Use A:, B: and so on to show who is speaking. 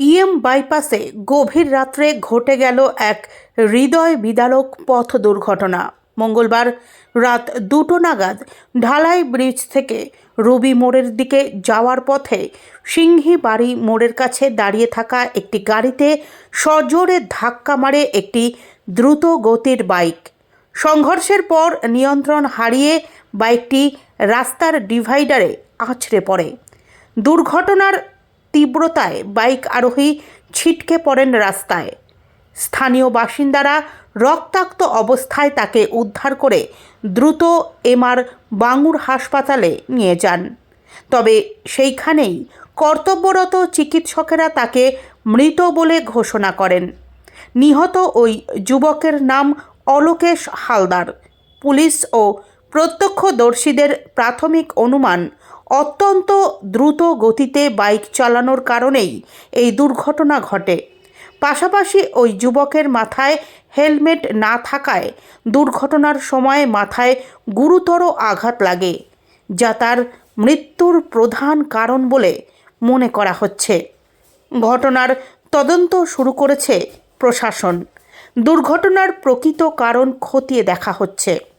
A: EM বাইপাসে গভীর রাত্রে ঘটে গেল এক হৃদয় বিদারক পথ দুর্ঘটনা। মঙ্গলবার রাত দুটো নাগাদ ঢালাই ব্রিজ থেকে রবি মোড়ের দিকে যাওয়ার পথে সিংহি বাড়ি মোড়ের কাছে দাঁড়িয়ে থাকা একটি গাড়িতে সজোরে ধাক্কা মারে একটি দ্রুত গতির বাইক। সংঘর্ষের পর নিয়ন্ত্রণ হারিয়ে বাইকটি রাস্তার ডিভাইডারে আছড়ে পড়ে। দুর্ঘটনার তীব্রতায় বাইক আরোহী ছিটকে পড়েন রাস্তায়। স্থানীয় বাসিন্দারা রক্তাক্ত অবস্থায় তাকে উদ্ধার করে দ্রুত এমআর বাঙুর হাসপাতালে নিয়ে যান। তবে সেইখানেই কর্তব্যরত চিকিৎসকেরা তাকে মৃত বলে ঘোষণা করেন। নিহত ওই যুবকের নাম অলোকেশ হালদার। পুলিশ ও প্রত্যক্ষদর্শীদের প্রাথমিক অনুমান অত্যন্ত দ্রুত গতিতে বাইক চালানোর কারণেই এই দুর্ঘটনা ঘটে। পাশাপাশি ওই যুবকের মাথায় হেলমেট না থাকায় দুর্ঘটনার সময় মাথায় গুরুতর আঘাত লাগে, যা তার মৃত্যুর প্রধান কারণ বলে মনে করা হচ্ছে। ঘটনার তদন্ত শুরু করেছে প্রশাসন। দুর্ঘটনার প্রকৃত কারণ খতিয়ে দেখা হচ্ছে।